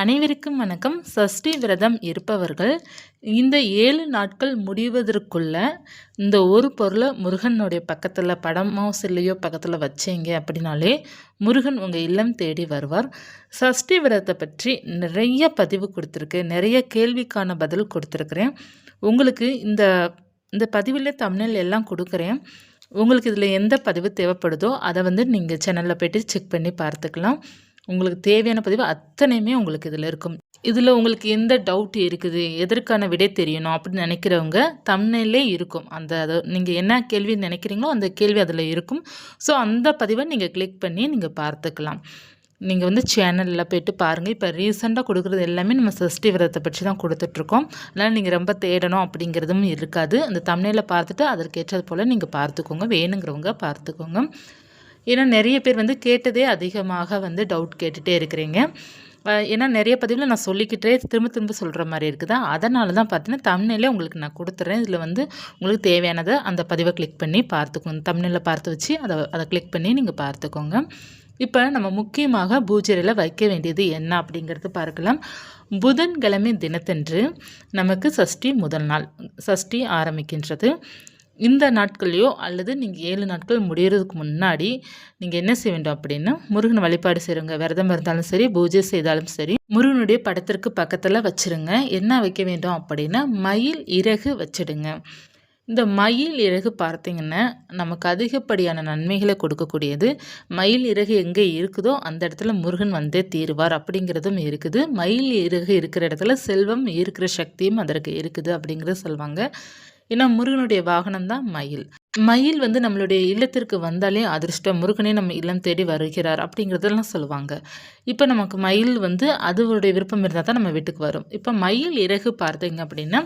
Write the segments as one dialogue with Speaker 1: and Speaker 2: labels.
Speaker 1: அனைவருக்கும் வணக்கம். சஷ்டி விரதம் இருப்பவர்கள் இந்த ஏழு நாட்கள் முடிவதற்குள்ள இந்த ஒரு பொருளை முருகனுடைய பக்கத்தில் படமோ சில்லையோ பக்கத்தில் வச்சீங்க அப்படின்னாலே முருகன் உங்கள் இல்லம் தேடி வருவார். சஷ்டி விரதத்தை பற்றி நிறைய பதிவு கொடுத்துருக்கு நிறைய கேள்விக்கான பதில் கொடுத்துருக்குறேன். உங்களுக்கு இந்த இந்த பதிவில் தமிழில் எல்லாம் கொடுக்குறேன். உங்களுக்கு இதில் எந்த பதிவு தேவைப்படுதோ அதை வந்து நீங்கள் சேனலில் போய்ட்டு செக் பண்ணி பார்த்துக்கலாம். உங்களுக்கு தேவையான பதிவு அத்தனையுமே உங்களுக்கு இதில் இருக்கும். இதில் உங்களுக்கு எந்த டவுட் இருக்குது எதற்கான விடை தெரியணும் அப்படின்னு நினைக்கிறவங்க தமிழ்லே இருக்கும். அந்த அதை நீங்கள் என்ன கேள்வி நினைக்கிறீங்களோ அந்த கேள்வி அதில் இருக்கும். ஸோ அந்த பதிவை நீங்கள் கிளிக் பண்ணி நீங்கள் பார்த்துக்கலாம். நீங்கள் வந்து சேனலில் போய்ட்டு பாருங்கள் இப்போ ரீசெண்டாக கொடுக்குறது எல்லாமே நம்ம சஷ்டி விரதத்தை பற்றி தான் கொடுத்துட்ருக்கோம். அதனால் நீங்கள் ரொம்ப தேடணும் அப்படிங்கிறதும் இருக்காது. அந்த தமிழில் பார்த்துட்டு அதற்கேற்றது போல் நீங்கள் பார்த்துக்கோங்க. வேணுங்கிறவங்க பார்த்துக்கோங்க. ஏன்னா நிறைய பேர் வந்து கேட்டதே அதிகமாக வந்து டவுட் கேட்டுகிட்டே இருக்கிறீங்க. ஏன்னா நிறைய பதிவில் நான் சொல்லிக்கிட்டே திரும்ப திரும்ப சொல்கிற மாதிரி இருக்குதா? அதனால தான் பார்த்தீங்கன்னா தமிழிலே உங்களுக்கு நான் கொடுத்துட்றேன் இதில் வந்து உங்களுக்கு தேவையானதை அந்த பதிவை கிளிக் பண்ணி பார்த்துக்கோங்க. தமிழில் பார்த்து வச்சு அதை அதை கிளிக் பண்ணி நீங்கள் பார்த்துக்கோங்க. இப்போ நம்ம முக்கியமாக பூஜையில் வைக்க வேண்டியது என்ன அப்படிங்கிறது பார்க்கலாம். புதன்கிழமை தினத்தன்று நமக்கு சஷ்டி முதல் நாள் சஷ்டி ஆரம்பிக்கின்றது. இந்த நாட்கள்லையோ அல்லது நீங்கள் ஏழு நாட்கள் முடிகிறதுக்கு முன்னாடி நீங்கள் என்ன செய்ய வேண்டும் அப்படின்னா முருகன் வழிபாடு செய்கிறவங்க விரதம் இருந்தாலும் சரி பூஜை செய்தாலும் சரி முருகனுடைய படத்திற்கு பக்கத்தில் வச்சுருங்க. என்ன வைக்க வேண்டும் அப்படின்னா மயில் இறகு வச்சிடுங்க. இந்த மயில் இறகு பார்த்தீங்கன்னா நமக்கு அதிகப்படியான நன்மைகளை கொடுக்கக்கூடியது. மயில் இறகு எங்கே இருக்குதோ அந்த இடத்துல முருகன் வந்தே தீருவார் அப்படிங்கிறதும் இருக்குது. மயில் இறகு இருக்கிற இடத்துல செல்வம் இருக்கிற சக்தியும் அதற்கு இருக்குது அப்படிங்கிறத சொல்லுவாங்க ஏன்னா முருகனுடைய வாகனம் தான் மயில். மயில் வந்து நம்மளுடைய இல்லத்திற்கு வந்தாலே அதிர்ஷ்டம். முருகனே நம்ம இல்லம் தேடி வருகிறார் அப்படிங்கிறதெல்லாம் சொல்லுவாங்க. இப்போ நமக்கு மயில் வந்து அதுவருடைய விருப்பம் இருந்தால் தான் நம்ம வீட்டுக்கு வரும். இப்போ மயில் இறகு பார்த்தீங்க அப்படின்னா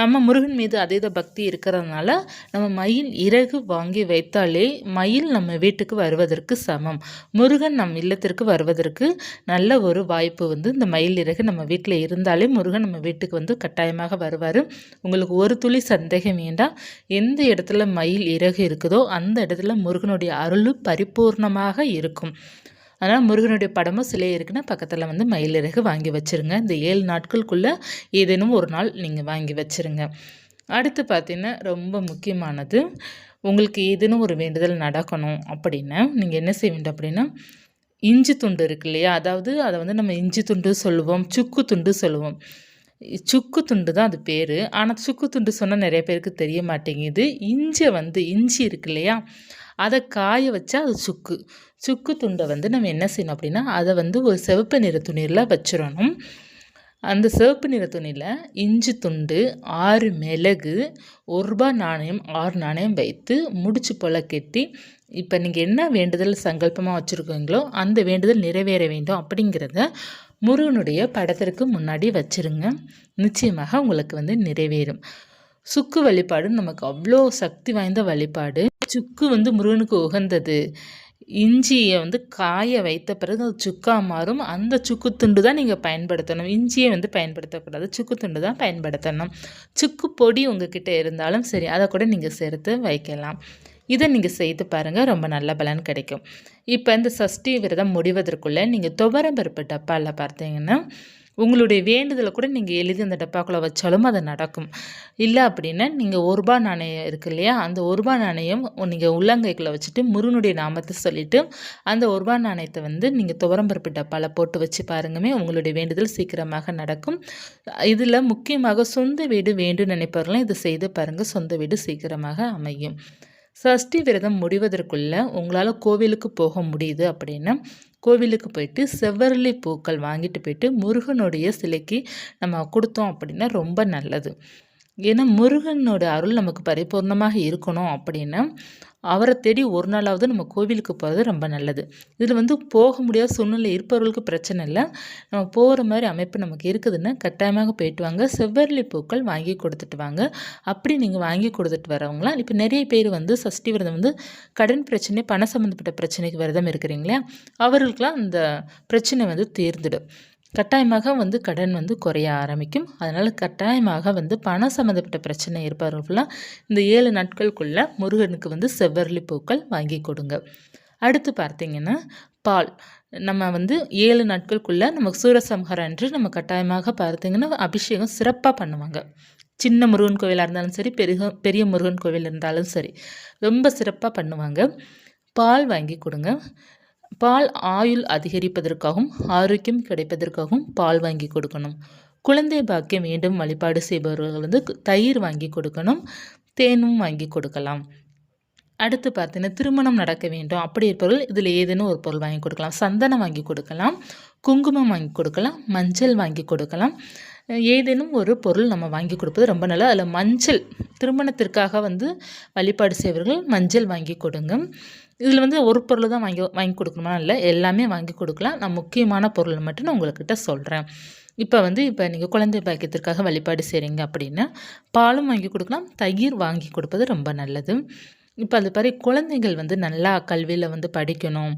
Speaker 1: நம்ம முருகன் மீது அதீத பக்தி இருக்கிறதுனால நம்ம மயில் இறகு வாங்கி வைத்தாலே மயில் நம்ம வீட்டுக்கு வருவதற்கு சமம். முருகன் நம் இல்லத்திற்கு வருவதற்கு நல்ல ஒரு வாய்ப்பு வந்து இந்த மயில் இறகு நம்ம வீட்டில் இருந்தாலே முருகன் நம்ம வீட்டுக்கு வந்து கட்டாயமாக வருவார். உங்களுக்கு ஒரு துளி சந்தேகம் வேண்டாம் எந்த இடத்துல மயில் இறகு இருக்குதோ அந்த இடத்துல முருகனுடைய அருளும் பரிபூர்ணமாக இருக்கும். அதனால் முருகனுடைய படமும் சிலை இருக்குன்னா பக்கத்தில் வந்து மயில் இறகு வாங்கி வச்சுருங்க. இந்த ஏழு நாட்களுக்குள்ளே ஏதேனும் ஒரு நாள் நீங்கள் வாங்கி வச்சுருங்க. அடுத்து பார்த்தீங்கன்னா ரொம்ப முக்கியமானது உங்களுக்கு ஏதேனும் ஒரு வேண்டுதல் நடக்கணும் அப்படின்னா நீங்கள் என்ன செய்ய வேண்டும் அப்படின்னா இஞ்சி துண்டு இருக்கு இல்லையா? அதாவது அதை வந்து நம்ம இஞ்சி துண்டு சொல்லுவோம் சுக்கு துண்டு சொல்லுவோம். சுக்கு துண்டு தான் அது பேர். ஆனால் சுக்கு துண்டு சொன்னால் நிறைய பேருக்கு தெரிய மாட்டேங்குது. இஞ்சி வந்து இஞ்சி இருக்கு இல்லையா? அதை காய வச்சா அது சுக்கு. சுக்கு துண்டை வந்து நம்ம என்ன செய்யணும் அப்படின்னா அதை வந்து ஒரு சிவப்பு நிற துணியில் வச்சிடணும். அந்த சிவப்பு நிற துணியில் இஞ்சி துண்டு ஆறு மிளகு ஒரு ரூபா நாணயம் ஆறு நாணயம் வைத்து முடிச்சு போல கெட்டி இப்போ நீங்கள் என்ன வேண்டுதல் சங்கல்பமாக வச்சுருக்கீங்களோ அந்த வேண்டுதல் நிறைவேற வேண்டும் அப்படிங்கிறத முருகனுடைய படத்திற்கு முன்னாடி வச்சுருங்க. நிச்சயமாக உங்களுக்கு வந்து நிறைவேறும். சுக்கு வழிபாடு நமக்கு அவ்வளோ சக்தி வாய்ந்த வழிபாடு. சுக்கு வந்து முருகனுக்கு உகந்தது. இஞ்சியை வந்து காய வைத்த பிறகு அது சுக்காக மாறும். அந்த சுக்கு துண்டு தான் நீங்கள் பயன்படுத்தணும். இஞ்சியை வந்து பயன்படுத்தக்கூடாது. சுக்கு துண்டு தான் பயன்படுத்தணும். சுக்கு பொடி உங்ககிட்ட இருந்தாலும் சரி அதை கூட நீங்கள் சேர்த்து வைக்கலாம். இதை நீங்கள் செய்து பாருங்கள் ரொம்ப நல்ல பலன் கிடைக்கும். இப்போ இந்த சஷ்டி விரதம் முடிவதற்குள்ளே நீங்கள் துவரம்பருப்பு டப்பாவில் பார்த்தீங்கன்னா உங்களுடைய வேண்டுதலை கூட நீங்கள் எழுதி அந்த டப்பாக்குள்ளே வச்சாலும் அது நடக்கும். இல்லை அப்படின்னா நீங்கள் ஒரு ரூபா நாணயம் இருக்கு இல்லையா அந்த ஒரு ரூபா நாணயம் நீங்கள் உள்ளங்கைக்குள்ளே வச்சுட்டு முருகனுடைய நாமத்தை சொல்லிவிட்டு அந்த ஒரு ரூபா நாணயத்தை வந்து நீங்கள் துவரம்பருப்பு டப்பாவில் போட்டு வச்சு பாருங்கமே உங்களுடைய வேண்டுதல் சீக்கிரமாக நடக்கும். இதில் முக்கியமாக சொந்த வீடு வேண்டும் நினைப்பவர்களும் இதை செய்து பாருங்கள் சொந்த வீடு சீக்கிரமாக அமையும். சஷ்டி விரதம் முடிவதற்குள்ள உங்களால் கோவிலுக்கு போக முடியுது அப்படின்னா கோவிலுக்கு போயிட்டு செவ்வரளி பூக்கள் வாங்கிட்டு போயிட்டு முருகனுடைய சிலைக்கு நம்ம கொடுத்தோம் அப்படின்னா ரொம்ப நல்லது. ஏன்னா முருகனோட அருள் நமக்கு பரிபூர்ணமாக இருக்கணும் அப்படின்னா அவரை தேடி ஒரு நாளாவது நம்ம கோவிலுக்கு போகிறது ரொம்ப நல்லது. இதில் வந்து போக முடியாத சூழ்நிலை இருப்பவர்களுக்கு பிரச்சனை இல்லை. நம்ம போகிற மாதிரி அமைப்பு நமக்கு இருக்குதுன்னா கட்டாயமாக போயிட்டு வாங்க. செவ்வரளி பூக்கள் வாங்கி கொடுத்துட்டு வாங்க. அப்படி நீங்கள் வாங்கி கொடுத்துட்டு வரவங்களாம் இப்போ நிறைய பேர் வந்து சஷ்டி விரதம் வந்து கடன் பிரச்சனை பண சம்மந்தப்பட்ட பிரச்சனைக்கு விரதம் இருக்கிறீங்களே அவர்களுக்கெல்லாம் அந்த பிரச்சனை வந்து தீர்ந்துடும். கட்டாயமாக வந்து கடன் வந்து குறைய ஆரம்பிக்கும். அதனால் கட்டாயமாக வந்து பணம் சம்மந்தப்பட்ட பிரச்சனை இருப்பவர்கள்லாம் இந்த ஏழு நாட்களுக்குள்ளே முருகனுக்கு வந்து செவ்வரளி பூக்கள் வாங்கி கொடுங்க. அடுத்து பார்த்தீங்கன்னா பால். நம்ம வந்து ஏழு நாட்களுக்குள்ளே நமக்கு சூரசம்ஹாரம் அன்று நம்ம கட்டாயமாக பார்த்தீங்கன்னா அபிஷேகம் சிறப்பாக பண்ணுவாங்க. சின்ன முருகன் கோவிலாக இருந்தாலும் சரி பெரிய பெரிய முருகன் கோவில் இருந்தாலும் சரி ரொம்ப சிறப்பாக பண்ணுவாங்க. பால் வாங்கி கொடுங்க. பால் ஆயுள் அதிகரிப்பதற்காகவும் ஆரோக்கியம் கிடைப்பதற்காகவும் பால் வாங்கி கொடுக்கணும். குழந்தை பாக்கியம் மீண்டும் வழிபாடு செய்பவர்கள் வந்து தயிர் வாங்கி கொடுக்கணும் தேனும் வாங்கி கொடுக்கலாம். அடுத்து பார்த்தீங்கன்னா திருமணம் நடக்க வேண்டும். அப்படி இருப்பவர்கள் இதில் ஏதேனும் ஒரு பொருள் வாங்கி கொடுக்கலாம். சந்தனம் வாங்கி கொடுக்கலாம் குங்குமம் வாங்கி கொடுக்கலாம் மஞ்சள் வாங்கி கொடுக்கலாம். ஏதேனும் ஒரு பொருள் நம்ம வாங்கி கொடுப்பது ரொம்ப நல்லது. அதில் மஞ்சள் திருமணத்திற்காக வந்து வழிபாடு செய்வர்கள் மஞ்சள் வாங்கி கொடுங்க. இதில் வந்து ஒரு பொருள் தான் வாங்கி வாங்கி கொடுக்கணுமா? இல்லை எல்லாமே வாங்கி கொடுக்கலாம். நான் முக்கியமான பொருள் மட்டும் நான் உங்கள்கிட்ட சொல்கிறேன் இப்போ வந்து இப்போ நீங்கள் குழந்தை பாக்கியத்திற்காக வழிபாடு செய்கிறீங்க அப்படின்னா பாலும் வாங்கி கொடுக்கலாம் தயிர் வாங்கி கொடுப்பது ரொம்ப நல்லது. இப்போ அது மாதிரி குழந்தைகள் வந்து நல்லா கல்வியில் வந்து படிக்கணும்.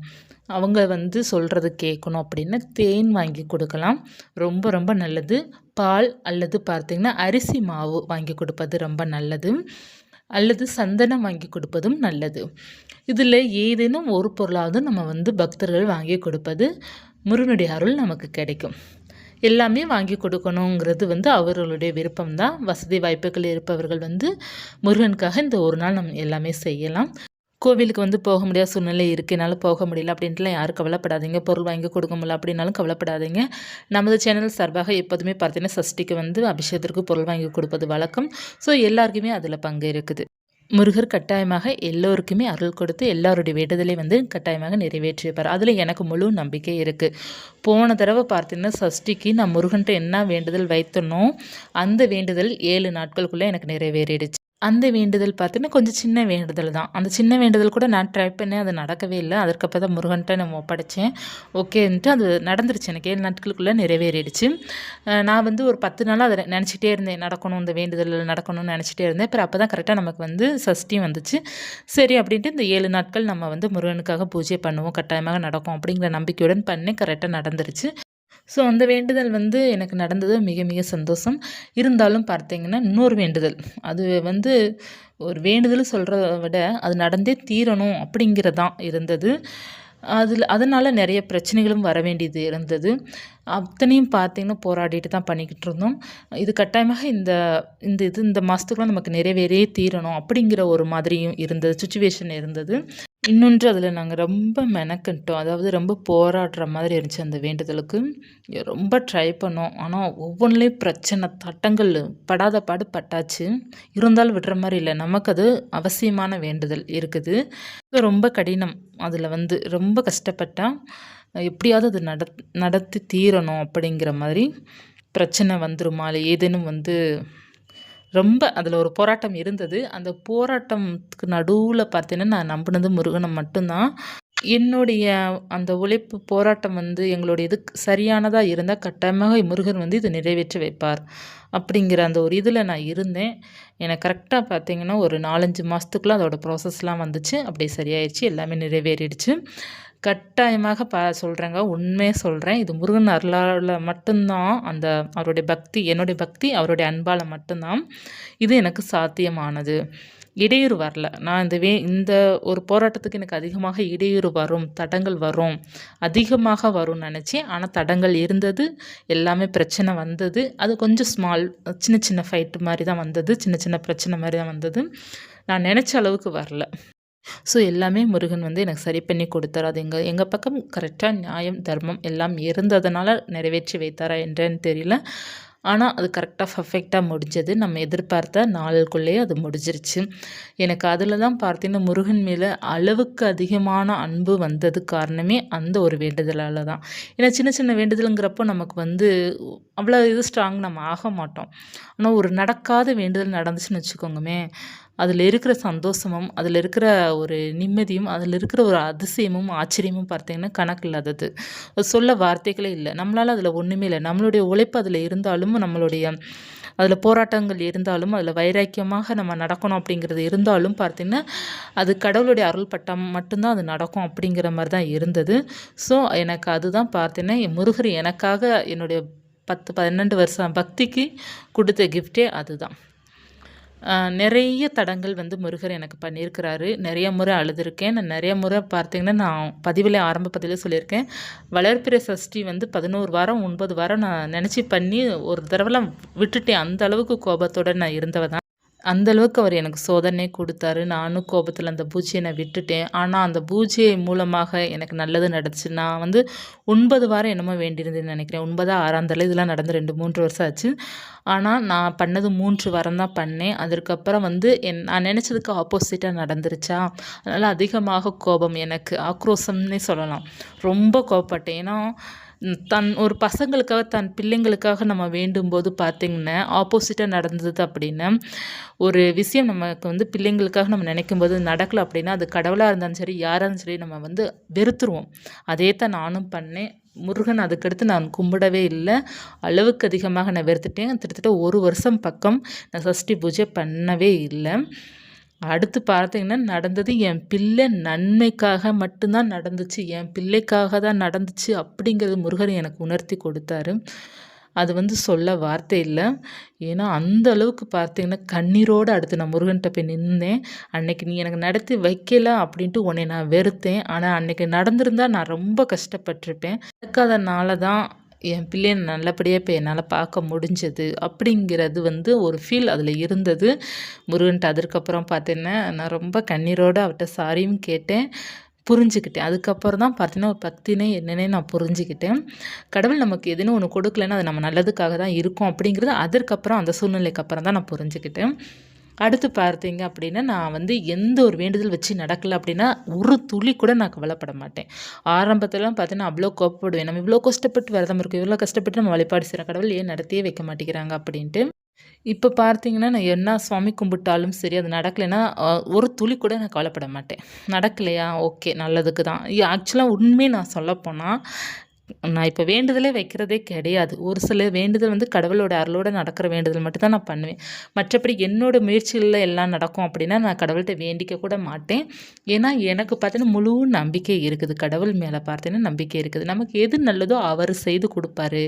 Speaker 1: அவங்க வந்து சொல்கிறது கேட்கணும் அப்படின்னா தேன் வாங்கி கொடுக்கலாம். ரொம்ப ரொம்ப நல்லது. பால் அல்லது பார்த்திங்கன்னா அரிசி மாவு வாங்கி கொடுப்பது ரொம்ப நல்லது. அல்லது சந்தனம் வாங்கி கொடுப்பதும் நல்லது. இதில் ஏதேனும் ஒரு பொருளாவது நம்ம வந்து பக்தர்கள் வாங்கி கொடுப்பது முருகனுடைய அருள் நமக்கு கிடைக்கும். எல்லாமே வாங்கி கொடுக்கணுங்கிறது வந்து அவர்களுடைய விருப்பம் தான் வசதி வாய்ப்புகள் இருப்பவர்கள் வந்து முருகனுக்காக இந்த ஒரு நாள் நம்ம எல்லாமே செய்யலாம். கோவிலுக்கு வந்து போக முடியாத சூழ்நிலை இருக்குது என்னால் போக முடியல அப்படின்ட்டுலாம் யாரும் கவலைப்படாதீங்க. பொருள் வாங்கி கொடுக்க முடியல அப்படின்னாலும் கவலைப்படாதீங்க. நமது சேனல் சார்பாக எப்போதுமே பார்த்தீங்கன்னா சஷ்டிக்கு வந்து அபிஷேகத்திற்கு பொருள் வாங்கி கொடுப்பது வழக்கம். ஸோ எல்லாருக்குமே அதில் பங்கு இருக்குது. முருகர் கட்டாயமாக எல்லோருக்குமே அருள் கொடுத்து எல்லாருடைய வேண்டுதலை வந்து கட்டாயமாக நிறைவேற்றியிருப்பார் அதில் எனக்கு முழு நம்பிக்கை இருக்குது போன தடவை பார்த்தீங்கன்னா சஷ்டிக்கு நான் முருகன்ட்டு என்ன வேண்டுதல் வைத்தனோ அந்த வேண்டுதல் ஏழு நாட்களுக்குள்ளே எனக்கு நிறைவேறிடுச்சு. அந்த வேண்டுதல் பார்த்தீங்கன்னா கொஞ்சம் சின்ன வேண்டுதல் தான். அந்த சின்ன வேண்டுதல் கூட நான் ட்ரை பண்ணேன் அது நடக்கவே இல்லை. அதற்கப்போ தான் முருகன்ட்ட நான் ஒப்படைச்சேன். ஓகேன்ட்டு அது நடந்துருச்சு எனக்கு. ஏழு நாட்களுக்குள்ளே நிறைவேறிடுச்சு. நான் வந்து ஒரு பத்து நாளாக அதை நினச்சிட்டே இருந்தேன். நடக்கணும் இந்த வேண்டுதல் நடக்கணும்னு நினச்சிட்டே இருந்தேன். அப்புறம் அப்போ தான் கரெக்டாக நமக்கு வந்து சஷ்டியும் வந்துச்சு. சரி அப்படின்ட்டு இந்த ஏழு நாட்கள் நம்ம வந்து முருகனுக்காக பூஜை பண்ணுவோம். கட்டாயமாக நடக்கும் அப்படிங்கிற நம்பிக்கையுடன் பண்ணி கரெக்டாக நடந்துருச்சு. ஸோ அந்த வேண்டுதல் வந்து எனக்கு நடந்தது. மிக மிக சந்தோஷம். இருந்தாலும் பார்த்தீங்கன்னா இன்னொரு வேண்டுதல். அது வந்து ஒரு வேண்டுதல் சொல்கிறத விட அது நடந்தே தீரணும் அப்படிங்கிறதான் இருந்தது. அதில் அதனால் நிறைய பிரச்சனைகளும் வர வேண்டியது இருந்தது. அத்தனையும் பார்த்திங்கன்னா போராடிட்டு தான் பண்ணிக்கிட்டு இருந்தோம். இது கட்டாயமாக இந்த இந்த இது இந்த மாதத்துக்குலாம் நமக்கு நிறைவேறே தீரணும் அப்படிங்கிற ஒரு மாதிரியும் இருந்தது சுச்சுவேஷன் இருந்தது. இன்னொன்று அதில் நாங்கள் ரொம்ப மெனக்கிட்டோம். அதாவது ரொம்ப போராடுற மாதிரி இருந்துச்சு அந்த வேண்டுதலுக்கு. ரொம்ப ட்ரை பண்ணோம். ஆனால் ஒவ்வொன்றிலையும் பிரச்சனை தட்டங்கள் படாத பாடு பட்டாச்சு. இருந்தாலும் விடுற மாதிரி இல்லை. நமக்கு அது அவசியமான வேண்டுதல் இருக்குது. ரொம்ப கடினம். அதில் வந்து ரொம்ப கஷ்டப்பட்டால் எப்படியாவது அது நட நடத்தி தீரணும் அப்படிங்கிற மாதிரி பிரச்சனை வந்துருமா? இல்லை ஏதேனும் வந்து ரொம்ப அதில் ஒரு போராட்டம் இருந்தது. அந்த போராட்டத்துக்கு நடுவில் பார்த்தீங்கன்னா நான் நம்பினது முருகனை மட்டும்தான். என்னுடைய அந்த உழைப்பு போராட்டம் வந்து எங்களுடைய இது சரியானதாக இருந்தால் கட்டாயமாக முருகன் வந்து இதை நிறைவேற்றி வைப்பார். அப்படிங்கிற அந்த ஒரு இதில் நான் இருந்தேன். எனக்கு கரெக்டாக பார்த்தீங்கன்னா ஒரு நாலஞ்சு மாதத்துக்குள்ளே அதோடய ப்ராசஸ்லாம் வந்துச்சு. அப்படியே சரியாயிடுச்சு எல்லாமே நிறைவேறிடுச்சு. கட்டாயமாக ப சொல்கிறேங்க உண்மையை சொல்கிறேன் இது முருகன் அருளால் மட்டும்தான் அந்த அவருடைய பக்தி என்னுடைய பக்தி அவருடைய அன்பால் மட்டும்தான் இது எனக்கு சாத்தியமானது. இடையூறு வரல. நான் இந்த வே இந்த ஒரு போராட்டத்துக்கு எனக்கு அதிகமாக இடையூறு வரும் தடங்கள் வரும். அதிகமாக வரும்னு நினச்சேன். ஆனால் தடங்கள் இருந்தது எல்லாமே பிரச்சனை வந்தது. அது கொஞ்சம் ஸ்மால் சின்ன சின்ன ஃபைட்டு மாதிரி தான் வந்தது. சின்ன சின்ன பிரச்சனை மாதிரி தான் வந்தது. நான் நினச்ச அளவுக்கு வரல. ஸோ எல்லாமே முருகன் வந்து எனக்கு சரி பண்ணி கொடுத்தார். அது எங்கள் எங்கள் பக்கம் கரெக்டாக நியாயம் தர்மம் எல்லாம் இருந்ததுனால நிறைவேற்றி வைத்தாரா என்றேன்னு தெரியல. ஆனால் அது கரெக்டாக பர்ஃபெக்டாக முடிஞ்சது. நம்ம எதிர்பார்த்த நாளுக்குள்ளேயே அது முடிஞ்சிருச்சு. எனக்கு அதில் தான் பார்த்தீங்கன்னா முருகன் மேலே அளவுக்கு அதிகமான அன்பு வந்தது காரணமே அந்த ஒரு வேண்டுதலால் தான். ஏன்னா சின்ன சின்ன வேண்டுதலுங்கிறப்போ நமக்கு வந்து அவ்வளோ இது ஸ்ட்ராங் நம்ம ஆக மாட்டோம். ஆனால் ஒரு நடக்காத வேண்டுதல் நடந்துச்சுன்னு வச்சுக்கோங்கமே அதில் இருக்கிற சந்தோஷமும் அதில் இருக்கிற ஒரு நிம்மதியும் அதில் இருக்கிற ஒரு அதிசயமும் ஆச்சரியமும் பார்த்தீங்கன்னா கணக்கு இல்லாதது. சொல்ல வார்த்தைகளே இல்லை. நம்மளால் அதில் ஒன்றுமே இல்லை. நம்மளுடைய உழைப்பு அதில் இருந்தாலும் நம்மளுடைய அதில் போராட்டங்கள் இருந்தாலும் அதில் வைராக்கியமாக நம்ம நடக்கணும் அப்படிங்கிறது இருந்தாலும் பார்த்திங்கன்னா அது கடவுளுடைய அருள் பட்டம் மட்டும்தான் அது நடக்கும் அப்படிங்கிற மாதிரி தான் இருந்தது. ஸோ எனக்கு அதுதான் பார்த்தீங்கன்னா என் முருகர் எனக்காக என்னுடைய பத்து பன்னெண்டு வருஷம் பக்திக்கு கொடுத்த கிஃப்டே அதுதான். நிறைய தடங்கள் வந்து முருகர் எனக்கு பண்ணியிருக்கிறாரு. நிறைய முறை அழுதுருக்கேன். நான் நிறைய முறை பார்த்தீங்கன்னா நான் பதிவில் ஆரம்ப பதிவில் சொல்லியிருக்கேன். வளர்ப்பிறை சஷ்டி வந்து பதினோரு வாரம் ஒன்பது வாரம் நான் நினச்சி பண்ணி ஒரு தடவைலாம் விட்டுட்டேன். அந்த அளவுக்கு கோபத்தோட நான் இருந்தவ தான். அந்தளவுக்கு அவர் எனக்கு சோதனை கொடுத்தாரு. நானும் கோபத்தில் அந்த பூஜையை நான் விட்டுட்டேன். ஆனால் அந்த பூஜை மூலமாக எனக்கு நல்லது நடந்துச்சு. நான் வந்து ஒன்பது வாரம் என்னமோ வேண்டியிருந்தேன்னு நினைக்கிறேன். ஒன்பதா ஆறாம் தலை இதெல்லாம் நடந்து ரெண்டு மூன்று வருஷம் ஆச்சு. ஆனால் நான் பண்ணது மூன்று வாரம் தான் பண்ணேன். அதற்கப்புறம் வந்து என் நான் நினச்சதுக்கு ஆப்போசிட்டாக நடந்துருச்சா? அதனால் அதிகமாக கோபம் எனக்கு. ஆக்ரோஷம்னே சொல்லலாம். ரொம்ப கோபப்பட்டேன். ஏன்னா தன் ஒரு பசங்களுக்காக தன் பிள்ளைங்களுக்காக நம்ம வேண்டும்போது பார்த்திங்கன்னா ஆப்போசிட்டாக நடந்தது அப்படின்னா ஒரு விஷயம் நமக்கு வந்து பிள்ளைங்களுக்காக நம்ம நினைக்கும் போது நடக்கலை அப்படின்னா அது கடவுளாக இருந்தாலும் சரி யாராக இருந்தாலும் சரி நம்ம வந்து வெறுத்துருவோம். அதே தான் நானும் பண்ணேன். முருகன் அதுக்கடுத்து நான் கும்பிடவே இல்லை. அளவுக்கு அதிகமாக நான் வெறுத்துட்டேன். கிட்டத்தட்ட ஒரு வருஷம் பக்கம் நான் சஷ்டி பூஜை பண்ணவே இல்லை. அடுத்து பார்த்தீங்கன்னா நடந்தது என் பிள்ளை நன்மைக்காக மட்டும்தான் நடந்துச்சு. என் பிள்ளைக்காக தான் நடந்துச்சு அப்படிங்கிறது முருகன் எனக்கு உணர்த்தி கொடுத்தாரு. அது வந்து சொல்ல வார்த்தை இல்லை. ஏன்னா அந்த அளவுக்கு பார்த்தீங்கன்னா கண்ணீரோடு அடுத்து நான் முருகன்கிட்ட போய் நின்றேன் அன்னைக்கு நீ எனக்கு நடத்தி வைக்கல அப்படின்ட்டு உன்னை நான் வெறுத்தேன். ஆனால் அன்னைக்கு நடந்திருந்தா நான் ரொம்ப கஷ்டப்பட்டிருப்பேன். நடக்காதனால தான் என் பிள்ளைய நல்லபடியாக இப்போ என்னால் பார்க்க முடிஞ்சது அப்படிங்கிறது வந்து ஒரு ஃபீல் அதில் இருந்தது. முருகன்ட்டு அதற்கப்புறம் பார்த்தீங்கன்னா நான் ரொம்ப கண்ணீரோடு அவர்கிட்ட சாரியும் கேட்டேன் புரிஞ்சுக்கிட்டேன். அதுக்கப்புறம் தான் பார்த்தீங்கன்னா ஒரு பக்தினே என்னன்னே நான் புரிஞ்சுக்கிட்டேன். கடவுள் நமக்கு எதுன்னு ஒன்று கொடுக்கலன்னா அது நம்ம நல்லதுக்காக தான் இருக்கும் அப்படிங்கிறது அதற்கப்புறம் அந்த சூழ்நிலைக்கு அப்புறம் தான் நான் புரிஞ்சுக்கிட்டேன். அடுத்து பார்த்தீங்க அப்படின்னா நான் வந்து எந்த ஒரு வேண்டுதல் வச்சு நடக்கலை அப்படின்னா ஒரு துளி கூட நான் கவலைப்பட மாட்டேன். ஆரம்பத்திலாம் பார்த்தீங்கன்னா அவ்வளோ கோப்பப்படுவேன் நம்ம இவ்வளோ கஷ்டப்பட்டு விரதம் இருக்கோம். இவ்வளோ கஷ்டப்பட்டு நம்ம வழிபாடு செய்கிற கடவுள் ஏன் நடத்தியே வைக்க மாட்டேங்கிறாங்க அப்படின்ட்டு. இப்போ பார்த்தீங்கன்னா நான் என்ன சுவாமி கும்பிட்டாலும் சரி அது நடக்கலைன்னா ஒரு துளி கூட நான் கவலைப்பட மாட்டேன். நடக்கலையா? ஓகே நல்லதுக்கு தான். ஆக்சுவலாக உண்மையை நான் சொல்லப்போனால் நான் இப்போ வேண்டுதலே வைக்கிறதே கிடையாது. ஒரு சில வேண்டுதல் வந்து கடவுளோட அருளோடு நடக்கிற வேண்டுதல் மட்டும்தான் நான் பண்ணுவேன். மற்றபடி என்னோடய முயற்சிகளில் எல்லாம் நடக்கும் அப்படின்னா நான் கடவுள்கிட்ட வேண்டிக்க கூட மாட்டேன். ஏன்னா எனக்கு பார்த்தீங்கன்னா முழு நம்பிக்கை இருக்குது. கடவுள் மேலே பார்த்தீங்கன்னா நம்பிக்கை இருக்குது. நமக்கு எது நல்லதோ அவர் செய்து கொடுப்பாரு.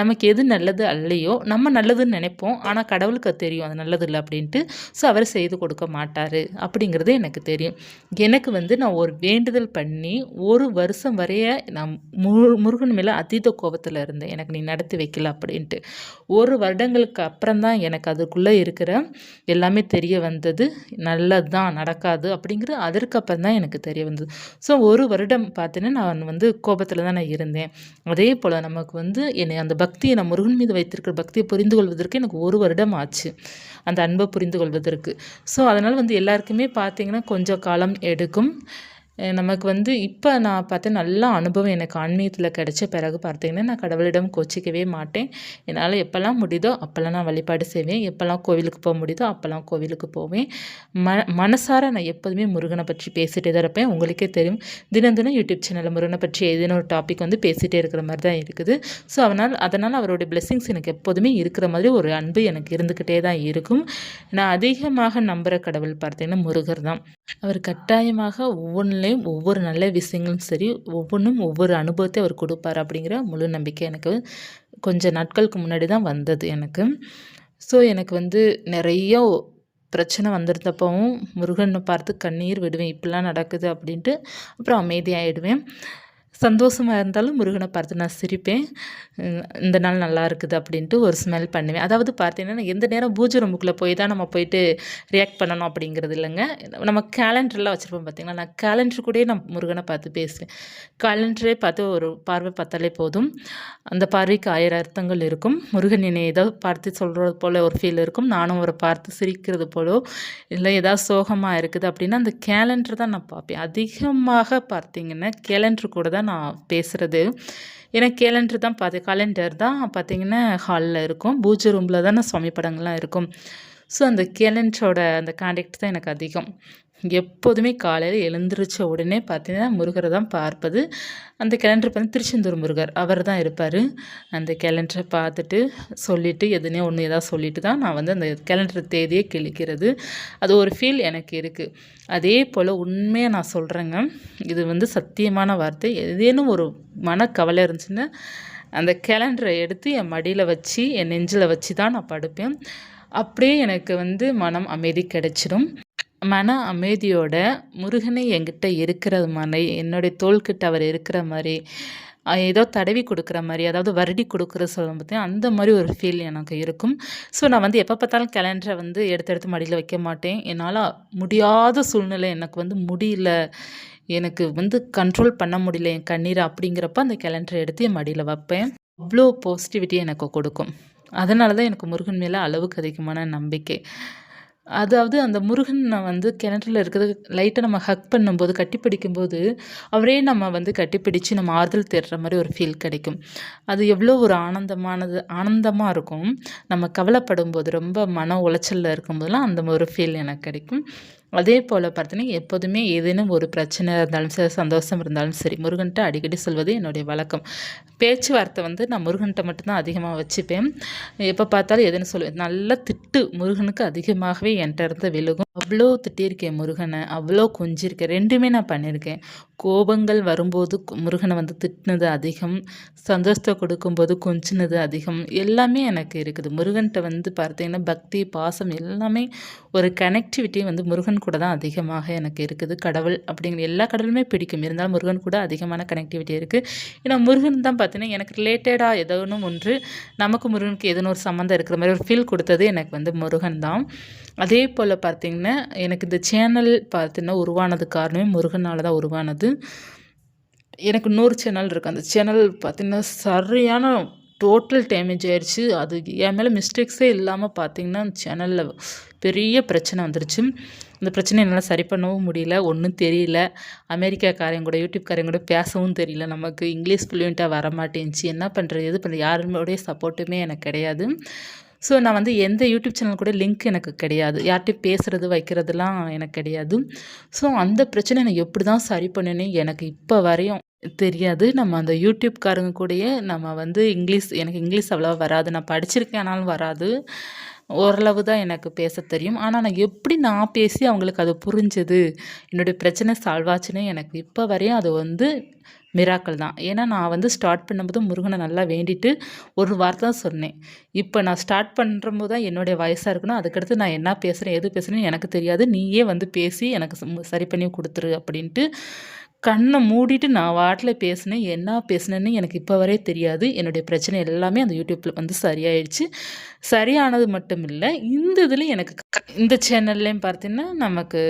Speaker 1: நமக்கு எது நல்லது அல்லையோ நம்ம நல்லதுன்னு நினைப்போம். ஆனால் கடவுளுக்கு தெரியும். அது நல்லது இல்லை அப்படின்ட்டு. ஸோ அவர் செய்து கொடுக்க மாட்டார். அப்படிங்கிறது எனக்கு தெரியும். எனக்கு வந்து நான் ஒரு வேண்டுதல் பண்ணி ஒரு வருஷம் வரைய நான் முரு முருகன் மேலே அதீத கோபத்தில் இருந்தேன் எனக்கு நீ நடத்தி வைக்கல அப்படின்ட்டு. ஒரு வருடங்களுக்கு அப்புறம் தான் எனக்கு அதுக்குள்ளே இருக்கிற எல்லாமே தெரிய வந்தது. நல்லது தான் நடக்காது அப்படிங்கிறது அதற்கப்புறம் தான் எனக்கு தெரிய வந்தது. ஸோ ஒரு வருடம் பார்த்தீங்கன்னா நான் வந்து கோபத்தில் தான் நான் இருந்தேன். அதே போல் நமக்கு வந்து என்னை அந்த பக்தியை நான் முருகன் மீது வைத்திருக்கிற பக்தியை புரிந்து கொள்வதற்கு எனக்கு ஒரு வருடம் ஆச்சு. அந்த அன்பை புரிந்து கொள்வதற்கு. ஸோ அதனால் வந்து எல்லாருக்குமே பார்த்தீங்கன்னா கொஞ்சம் காலம் எடுக்கும். நமக்கு வந்து இப்போ நான் பார்த்தேன் நல்ல அனுபவம் எனக்கு ஆன்மீகத்தில் கிடைச்ச பிறகு பார்த்திங்கன்னா நான் கடவுளிடம் கோச்சிக்கவே மாட்டேன். என்னால் எப்போல்லாம் முடியுதோ அப்போல்லாம் நான் வழிபாடு செய்வேன். எப்போல்லாம் கோவிலுக்கு போக முடியுதோ அப்போல்லாம் கோவிலுக்கு போவேன். ம மனசார நான் எப்போதுமே முருகனை பற்றி பேசிகிட்டே தான் இருப்பேன். உங்களுக்கே தெரியும். தினம் தினம் யூடியூப் சேனலில் முருகனை பற்றி ஏதேனும் ஒரு டாபிக் வந்து பேசிகிட்டே இருக்கிற மாதிரி தான் இருக்குது. ஸோ அதனால் அதனால் அவருடைய பிளெஸ்ஸிங்ஸ் எனக்கு எப்போதுமே இருக்கிற மாதிரி ஒரு அன்பு எனக்கு இருந்துக்கிட்டே தான் இருக்கும். நான் அதிகமாக நம்புகிற கடவுள் பார்த்தீங்கன்னா முருகர் தான். அவர் கட்டாயமாக ஒவ்வொன்றுலேயும் ஒவ்வொரு நல்ல விஷயங்களும் சரி ஒவ்வொன்றும் ஒவ்வொரு அனுபவத்தை அவர் கொடுப்பார் அப்படிங்கிற முழு நம்பிக்கை எனக்கு கொஞ்சம் நாட்களுக்கு முன்னாடி தான் வந்தது எனக்கு. ஸோ எனக்கு வந்து நிறைய பிரச்சனை வந்திருந்தப்பவும் முருகனை பார்த்து கண்ணீர் விடுவேன் இப்படிலாம் நடக்குது அப்படின்ட்டு அப்புறம் அமைதியாகிடுவேன் சந்தோஷமாக இருந்தாலும் முருகனை பார்த்து நான் சிரிப்பேன். இந்த நாள் நல்லா இருக்குது அப்படின்ட்டு ஒரு ஸ்மெல் பண்ணுவேன். அதாவது பார்த்தீங்கன்னா எந்த நேரம் பூஜை ரூமுக்குள்ளே போய் தான் நம்ம போயிட்டு ரியாக்ட் பண்ணணும் அப்படிங்கிறது இல்லைங்க. நம்ம கேலண்டர்லாம் வச்சுருப்போம் பார்த்தீங்களா? நான் கேலண்டர் கூடயே நான் முருகனை பார்த்து பேசுவேன். கேலண்டரே பார்த்து ஒரு பார்வை பார்த்தாலே போதும். அந்த பார்வைக்கு ஆயிரம் அர்த்தங்கள் இருக்கும். முருகன் என்னை ஏதோ பார்த்து சொல்கிறது போல் ஒரு ஃபீல் இருக்கும். நானும் அவரை பார்த்து சிரிக்கிறது போலோ இல்லை ஏதாவது சோகமாக இருக்குது அப்படின்னா அந்த கேலண்டர் தான் நான் பார்ப்பேன். அதிகமாக பார்த்தீங்கன்னா கேலண்டர் கூட தான் நான் பேசுகிறது ஏன்னா கேலண்டர் தான் பார்த்து காலண்டர் தான் பார்த்தீங்கன்னா ஹாலில் இருக்கும். பூஜை ரூமில் தானே சுவாமி படங்கள்லாம் இருக்கும். ஸோ அந்த கேலண்டரோட அந்த கான்டாக்ட் தான் எனக்கு அதிகம். எப்போதுமே காலையில் எழுந்திரிச்ச உடனே பார்த்தீங்கன்னா முருகரை தான் பார்ப்பது. அந்த கேலண்டர் பார்த்து திருச்செந்தூர் முருகர் அவர் தான் இருப்பார். அந்த கேலண்டரை பார்த்துட்டு சொல்லிவிட்டு எதுனே ஒன்று ஏதாவது சொல்லிவிட்டு தான் நான் வந்து அந்த கேலண்டர் தேதியே கிழிக்கிறது. அது ஒரு ஃபீல் எனக்கு இருக்குது அதே போல் உண்மையாக நான் சொல்கிறேங்க இது வந்து சத்தியமான வார்த்தை. ஏதேனும் ஒரு மனக்கவலை இருந்துச்சுன்னா அந்த கேலண்டரை எடுத்து என் மடியில் வச்சு என் நெஞ்சில் வச்சு தான் நான் படுப்பேன். அப்படியே எனக்கு வந்து மனம் அமைதி கிடைச்சிடும். மன அமைதியோட முருகனை என்கிட்ட இருக்கிறது மாதிரி என்னுடைய தோள்கிட்ட அவர் இருக்கிற மாதிரி ஏதோ தடவி கொடுக்குற மாதிரி அதாவது வருடி கொடுக்குற சொல்லும் பார்த்தேன் அந்த மாதிரி ஒரு ஃபீல் எனக்கு இருக்கும். ஸோ நான் வந்து எப்போ பார்த்தாலும் கேலண்டரை வந்து எடுத்து எடுத்து மடியில் வைக்க மாட்டேன். என்னால் முடியாத சூழ்நிலை எனக்கு வந்து முடியல. எனக்கு வந்து கண்ட்ரோல் பண்ண முடியல என் கண்ணீரை அப்படிங்கிறப்ப அந்த கேலண்டரை எடுத்து என் மடியில் வைப்பேன். அவ்வளோ பாசிட்டிவிட்டி எனக்கு கொடுக்கும். அதனால தான் எனக்கு முருகன் மேலே அளவுக்கு அதிகமான நம்பிக்கை. அதாவது அந்த முருகனை வந்து கிணற்றுல இருக்கிறது லைட்டாக நம்ம ஹக் பண்ணும்போது கட்டி பிடிக்கும்போது அவரே நம்ம வந்து கட்டிப்பிடிச்சு நம்ம ஆறுதல் தேடுற மாதிரி ஒரு ஃபீல் கிடைக்கும். அது எவ்வளோ ஒரு ஆனந்தமானது ஆனந்தமாக இருக்கும். நம்ம கவலைப்படும் போது ரொம்ப மன உளைச்சலில் இருக்கும்போதெல்லாம் அந்த ஒரு ஃபீல் எனக்கு கிடைக்கும். அதே போல் பார்த்தீங்கன்னா எப்போதுமே ஏதேனும் ஒரு பிரச்சனை இருந்தாலும் சரி சந்தோஷம் இருந்தாலும் சரி முருகன்கிட்ட அடிக்கடி சொல்வது என்னுடைய வழக்கம். பேச்சுவார்த்தை வந்து நான் முருகன்ட்ட மட்டும்தான் அதிகமாக வச்சுப்பேன். எப்போ பார்த்தாலும் எதுன்னு சொல்லுவேன் நல்ல திட்டு முருகனுக்கு அதிகமாகவே என்கிட்ட இருந்து விழுகும் அவ்வளோ திட்டியிருக்கேன் முருகனை அவ்வளோ கொஞ்சிருக்கேன் ரெண்டுமே நான் பண்ணியிருக்கேன். கோபங்கள் வரும்போது கு- முருகனை வந்து திட்டினது அதிகம் சந்தோஷத்தை கொடுக்கும்போது கொஞ்சினது அதிகம் எல்லாமே எனக்கு இருக்குது. முருகன்கிட்ட வந்து பார்த்தீங்கன்னா பக்தி பாசம் எல்லாமே ஒரு கனெக்டிவிட்டி வந்து முருகன் கூட தான் அதிகமாக எனக்கு இருக்குது. கடவுள் அப்படிங்கிற எல்லா கடவுளுமே பிடிக்கும். இருந்தாலும் முருகன் கூட அதிகமான கனெக்டிவிட்டி இருக்குது ஏன்னா முருகன் தான் பார்த்தீங்கன்னா எனக்கு ரிலேட்டடாக ஏதோ ஒன்று ஒன்று நமக்கு முருகனுக்கு ஏதோ ஒரு சம்மந்தம் இருக்கிற மாதிரி ஒரு ஃபீல் கொடுத்தது எனக்கு வந்து முருகன் தான். அதே போல் பார்த்திங்கன்னா எனக்கு இந்த சேனல் பார்த்தீங்கன்னா உருவானது காரணமே முருகனால் தான் உருவானது. எனக்கு இன்னொரு சேனல் இருக்குது அந்த சேனல் பார்த்தீங்கன்னா சரியான டோட்டல் டேமேஜ் ஆயிடுச்சு. அது என் மேலே மிஸ்டேக்ஸே இல்லாமல் பார்த்திங்கன்னா அந்த சேனலில் பெரிய பிரச்சனை வந்துருச்சு. இந்த பிரச்சனை என்னால் சரி பண்ணவும் முடியல ஒன்றும் தெரியல. அமெரிக்காக்காரங்க கூட யூடியூப்காரங்க கூட பேசவும் தெரியல. நமக்கு இங்கிலீஷ் ஃப்ளூயண்ட்டாக வர மாட்டேன்ச்சு என்ன பண்ணுறது எது பண்ணுறது யாருடைய சப்போர்ட்டுமே எனக்கு கிடையாது. ஸோ நான் வந்து எந்த யூடியூப் சேனல் கூட லிங்க் எனக்கு கிடையாது. யார்கிட்டையும் பேசுகிறது வைக்கிறதுலாம் எனக்கு கிடையாது. ஸோ அந்த பிரச்சனை நான் எப்படி தான் சரி பண்ணுன்னு எனக்கு இப்போ வரையும் தெரியாது. நம்ம அந்த யூடியூப்காரங்க கூடயே நம்ம வந்து இங்கிலீஷ் எனக்கு இங்கிலீஷ் அவ்வளோவா வராது. நான் படிச்சிருக்கேன் ஆனாலும் வராது. ஓரளவு தான் எனக்கு பேச தெரியும். ஆனால் நான் எப்படி நான் பேசி அவங்களுக்கு அது புரிஞ்சது? என்னுடைய பிரச்சனை சால்வ் ஆச்சுன்னு எனக்கு இப்போ வரையும் அது வந்து மிராக்கள் தான். ஏன்னா நான் வந்து ஸ்டார்ட் பண்ணும்போது முருகனை நல்லா வேண்டிட்டு ஒரு வார்த்தை தான் சொன்னேன். இப்போ நான் ஸ்டார்ட் பண்ணும்போது தான் என்னுடைய வயசாக இருக்கணும் அதுக்கடுத்து நான் என்ன பேசுகிறேன் எது பேசுகிறேன்னு எனக்கு தெரியாது. நீயே வந்து பேசி எனக்கு சரி பண்ணி கொடுத்துரு அப்படின்ட்டு கண்ணை மூடிட்டு நான் வாட்டில் பேசினேன் என்ன பேசினேன்னு எனக்கு இப்போ வரையே தெரியாது. என்னுடைய பிரச்சனை எல்லாமே அந்த யூடியூப்பில் வந்து சரியாயிடுச்சு. சரியானது மட்டும் இல்லை இந்த இதுலேயும் எனக்கு இந்த சேனல்லையும் பார்த்தீங்கன்னா நமக்கு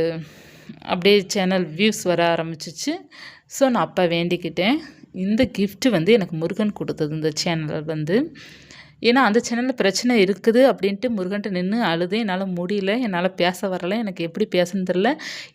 Speaker 1: அப்படியே சேனல் வியூஸ் வர ஆரம்பிச்சிச்சு. ஸோ நான் அப்போ வேண்டிக்கிட்டேன். இந்த கிஃப்ட்டு வந்து எனக்கு முருகன் கொடுத்தது இந்த சேனல் வந்து. ஏன்னா அந்த சேனலில் பிரச்சனை இருக்குது அப்படின்ட்டு முருகன்ட்டு நின்று அழுது என்னால் முடியல என்னால் பேச வரல எனக்கு எப்படி பேசணும்னு தெரில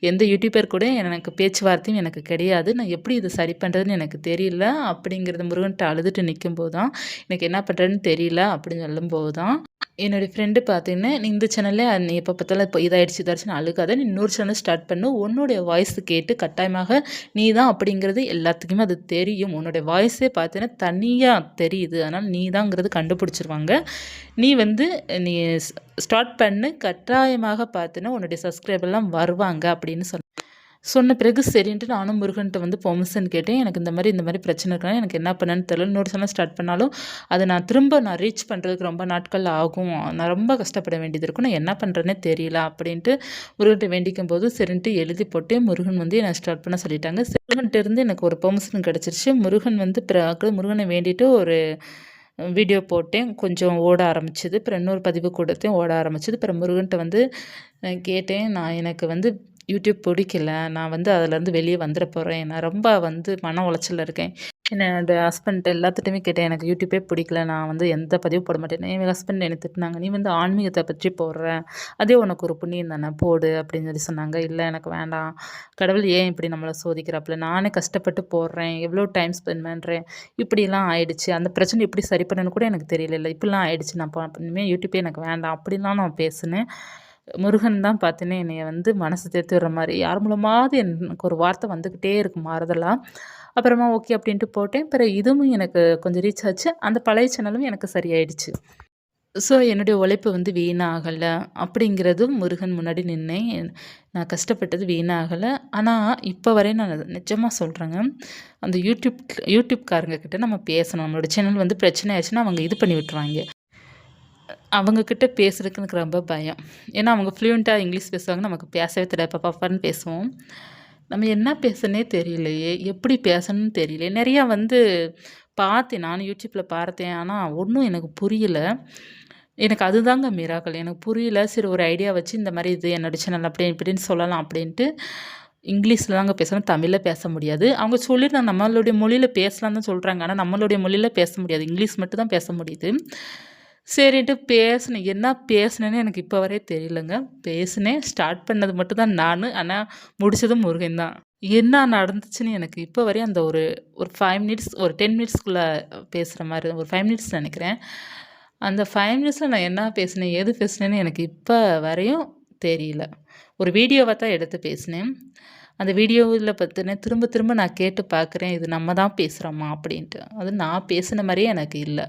Speaker 1: எந்த யூடியூபர் கூட எனக்கு பேச்சுவார்த்தையும் எனக்கு கிடையாது. நான் எப்படி இதை சரி பண்ணுறதுன்னு எனக்கு தெரியல அப்படிங்கிறது முருகன்ட்டு அழுதுட்டு நிற்கும்போது தான் எனக்கு என்ன பண்ணுறதுன்னு தெரியல அப்படின்னு சொல்லும்போது தான் என்னுடைய ஃப்ரெண்டு பார்த்தீங்கன்னா இந்த சேனல்லே நீ எப்போ பார்த்தாலும் இப்போ இதாயிடுச்சு இதாயிடுச்சுன்னு அழுகாத. நீ இன்னொரு சேனல் ஸ்டார்ட் பண்ணு. உன்னுடைய வாய்ஸ் கேட்டு கட்டாயமாக நீ தான் அப்படிங்கிறது எல்லாத்துக்குமே அது தெரியும். உன்னுடைய வாய்ஸே பார்த்தீங்கன்னா தனியாக தெரியுது. அதனால் நீ தாங்கிறது கண்டுபிடிச்சிருவாங்க. நீ வந்து நீ ஸ்டார்ட் பண்ணு. கட்டாயமாக பார்த்தீங்கன்னா உன்னுடைய சப்ஸ்கிரைபர்லாம் வருவாங்க அப்படின்னு சொன்ன சொன்ன பிறகு சரின்ட்டு நானும் முருகன்ட்ட வந்து பெர்மிஷன் கேட்டேன். எனக்கு இந்த மாதிரி இந்த மாதிரி பிரச்சனை இருக்கா எனக்கு என்ன பண்ணேன்னு தெரியல. இன்னொரு சேனல் ஸ்டார்ட் பண்ணாலும் அதை நான் திரும்ப நான் ரீச் பண்ணுறதுக்கு ரொம்ப நாட்கள் ஆகும். நான் ரொம்ப கஷ்டப்பட வேண்டியது இருக்கும். நான் என்ன பண்ணுறேன்னே தெரியல அப்படின்ட்டு முருகன்ட்டு வேண்டிக்கும் போது சரின்ட்டு எழுதி போட்டு முருகன் வந்து என்னை ஸ்டார்ட் பண்ண சொல்லிட்டாங்க. முருகன்ட்ட இருந்து எனக்கு ஒரு பெர்மிஷன் கிடச்சிருச்சு. முருகன் வந்து பிறகு முருகனை வேண்டிட்டு ஒரு வீடியோ போட்டேன். கொஞ்சம் ஓட ஆரம்பிச்சது. அப்புறம் இன்னொரு பதிவு கொடுத்தேன். ஓட ஆரம்பிச்சது. அப்புறம் முருகன்ட்ட வந்து கேட்டேன். நான் எனக்கு வந்து யூடியூப் பிடிக்கல. நான் வந்து அதுலேருந்து வெளியே வந்துட போகிறேன் நான் ரொம்ப வந்து மன உளைச்சலில் இருக்கேன். என்னோட ஹஸ்பண்ட் எல்லாத்துட்டையுமே கேட்டேன். எனக்கு யூடியூப்பே பிடிக்கல. நான் வந்து எந்த பதிவும் போட மாட்டேன். என் ஹஸ்பண்ட் என்னை திட்டினாங்க. நீ வந்து ஆன்மீகத்தை பற்றி போடுற. அதே உனக்கு ஒரு புண்ணியம் தானே? போடு அப்படின்னு சொல்லி சொன்னாங்க. இல்லை எனக்கு வேண்டாம். கடவுள் ஏன் இப்படி நம்மளை சோதிக்கிறாப்புல? நானே கஷ்டப்பட்டு போடுறேன். எவ்வளோ டைம் ஸ்பெண்ட் பண்ணுறேன் இப்படிலாம் ஆயிடுச்சு. அந்த பிரச்சனை எப்படி சரி பண்ணணும்னு கூட எனக்கு தெரியல. இல்லை இப்படிலாம் ஆயிடுச்சு. நான் இனிமேல் யூடியூப்பே எனக்கு வேண்டாம். அப்படிலாம் நான் பேசினேன். முருகன் தான் பார்த்தீங்கன்னா என்னைய வந்து மனசு தேர்த்து விடுற மாதிரி. யார் மூலமாவது எனக்கு ஒரு வார்த்தை வந்துக்கிட்டே இருக்கும் மாறுதலாக அப்புறமா ஓகே அப்படின்ட்டு போட்டேன். பிறகு இதுவும் எனக்கு கொஞ்சம் ரீச் ஆச்சு. அந்த பழைய சேனலும் எனக்கு சரியாயிடுச்சு. ஸோ என்னுடைய உழைப்பு வந்து வீணாகலை அப்படிங்கிறதும் முருகன் முன்னாடி நின்னேன். நான் கஷ்டப்பட்டது வீணாகலை. ஆனால் இப்போ வரையும் நான் நிஜமாக சொல்கிறேங்க அந்த யூடியூப் யூடியூப்காரங்க கிட்ட நம்ம பேசணும். நம்மளோட சேனல் வந்து பிரச்சனை ஆச்சுன்னா அவங்க இது பண்ணி விட்டுருவாங்க. அவங்கக்கிட்ட பேசுறதுக்கு எனக்கு ரொம்ப பயம். ஏன்னா அவங்க ஃப்ளூயண்ட்டாக இங்கிலீஷ் பேசுவாங்க நமக்கு பேசவே தெரியாது. பாப்பா பாப்பான்னு பேசுவோம். நம்ம என்ன பேசுனே தெரியலையே. எப்படி பேசணும்னு தெரியலையே. நிறையா வந்து பார்த்தேன். நான் யூடியூப்பில் பார்த்தேன். ஆனால் ஒன்றும் எனக்கு புரியல. எனக்கு அதுதாங்க மிராக்கள் எனக்கு புரியல. சரி ஒரு ஐடியா வச்சு இந்த மாதிரி இது என்னோடய சேனல் அப்படி இப்படின்னு சொல்லலாம் அப்படின்ட்டு இங்கிலீஷில் தாங்க பேசணும். தமிழில் பேச முடியாது. அவங்க சொல்லியிருந்தாங்க நம்மளுடைய மொழியில் பேசலாம் தான் சொல்கிறாங்க ஆனால் நம்மளுடைய மொழியில் பேச முடியாது. இங்கிலீஷ் மட்டும் தான் பேச முடியுது. சரின்ட்டு பேசினேன். என்ன பேசினேன்னு எனக்கு இப்போ வரையே தெரியலங்க. பேசினேன். ஸ்டார்ட் பண்ணது மட்டும் தான் நான். ஆனால் முடிச்சதும் முருகன் தான். என்ன நடந்துச்சுன்னு எனக்கு இப்போ வரையும் அந்த ஒரு ஒரு ஃபைவ் மினிட்ஸ் ஒரு டென் மினிட்ஸ்க்குள்ளே பேசுகிற மாதிரி ஒரு ஃபைவ் மினிட்ஸ் நினைக்கிறேன். அந்த ஃபைவ் மினிட்ஸில் நான் என்ன பேசினேன் எது பேசினேன்னு எனக்கு இப்போ வரையும் தெரியல. ஒரு வீடியோவை தான் எடுத்து பேசினேன். அந்த வீடியோவில் பார்த்தினே திரும்ப திரும்ப நான் கேட்டு பார்க்குறேன் இது நம்ம தான் பேசுகிறோமா அப்படின்ட்டு. அது நான் பேசின மாதிரியே எனக்கு இல்லை.